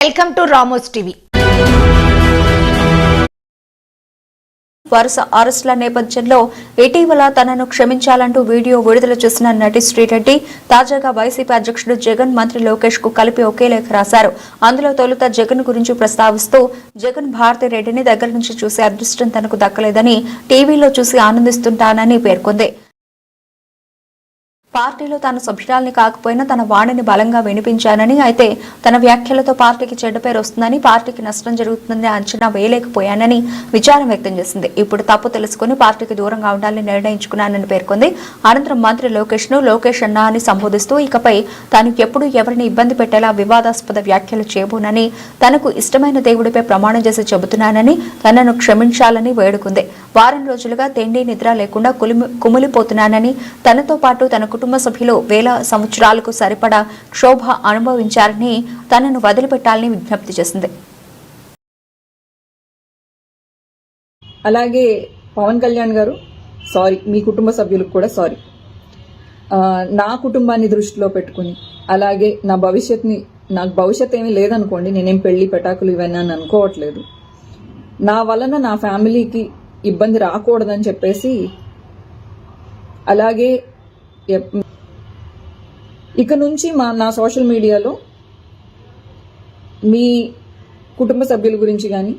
Welcome to Ramos TV. వరుస అరెస్టుల నేపథ్యంలో ఇటీవల తనను క్షమించాలంటూ వీడియో విడుదల చేసిన నటి శ్రీరెడ్డి తాజాగా వైసీపీ అధ్యక్షుడు జగన్ మంత్రి లోకేష్కు కలిపి ఒకే లేఖ రాశారు. అందులో తొలుత జగన్ గురించి ప్రస్తావిస్తూ జగన్ భారతి రెడ్డిని దగ్గర నుంచి చూసే అదృష్టం తనకు దక్కలేదని టీవీలో చూసి ఆనందిస్తుంటానని పేర్కొంది. పార్టీలో తాను సభ్యురాల్ని కాకపోయినా తన వాణిని బలంగా వినిపించానని అయితే తన వ్యాఖ్యలతో పార్టీకి చెడ్డ పేరు వస్తుందని పార్టీకి నష్టం జరుగుతుందని అంచనా వేయలేకపోయానని విచారం వ్యక్తం చేసింది. ఇప్పుడు తప్పు తెలుసుకుని పార్టీకి దూరంగా ఉండాలని నిర్ణయించుకున్నానని పేర్కొంది. అనంతరం మంత్రి లోకేష్ను లోకేష్ అన్నా అని సంబోధిస్తూ ఇకపై తాను ఎప్పుడు ఎవరిని ఇబ్బంది పెట్టేలా వివాదాస్పద వ్యాఖ్యలు చేయబోనని తనకు ఇష్టమైన దేవుడిపై ప్రమాణం చేసి చెబుతున్నానని తనను క్షమించాలని వేడుకుంది. వారం రోజులుగా తిండి నిద్ర లేకుండా కులిమి- కుమిలిపోతున్నానని తనతో పాటు తన కుటుంబ సభ్యులు వేల సంవత్సరాలకు సరిపడా క్షోభ అనుభవించారని తనను వదిలిపెట్టాలని విజ్ఞప్తి చేసింది. అలాగే పవన్ కళ్యాణ్ గారు సారీ మీ కుటుంబ సభ్యులకు కూడా సారీ. నా కుటుంబాన్ని దృష్టిలో పెట్టుకుని అలాగే నా భవిష్యత్ని నాకు భవిష్యత్ ఏమీ లేదనుకోండి నేనేం పెళ్ళి పెటాకులు ఇవన్నీ అని అనుకోవట్లేదు. నా వలన నా ఫ్యామిలీకి ఇబ్బంది రాకూడదని చెప్పేసి అలాగే ఎప్- ఇక నుంచి మా నా సోషల్ మీడియాలో మీ కుటుంబ సభ్యుల గురించి కానీ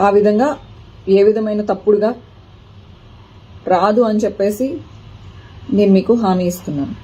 ఆ విధంగా ఏ విధమైన తప్పుడుగా రాదు అని చెప్పేసి నేను మీకు హామీ ఇస్తున్నాను.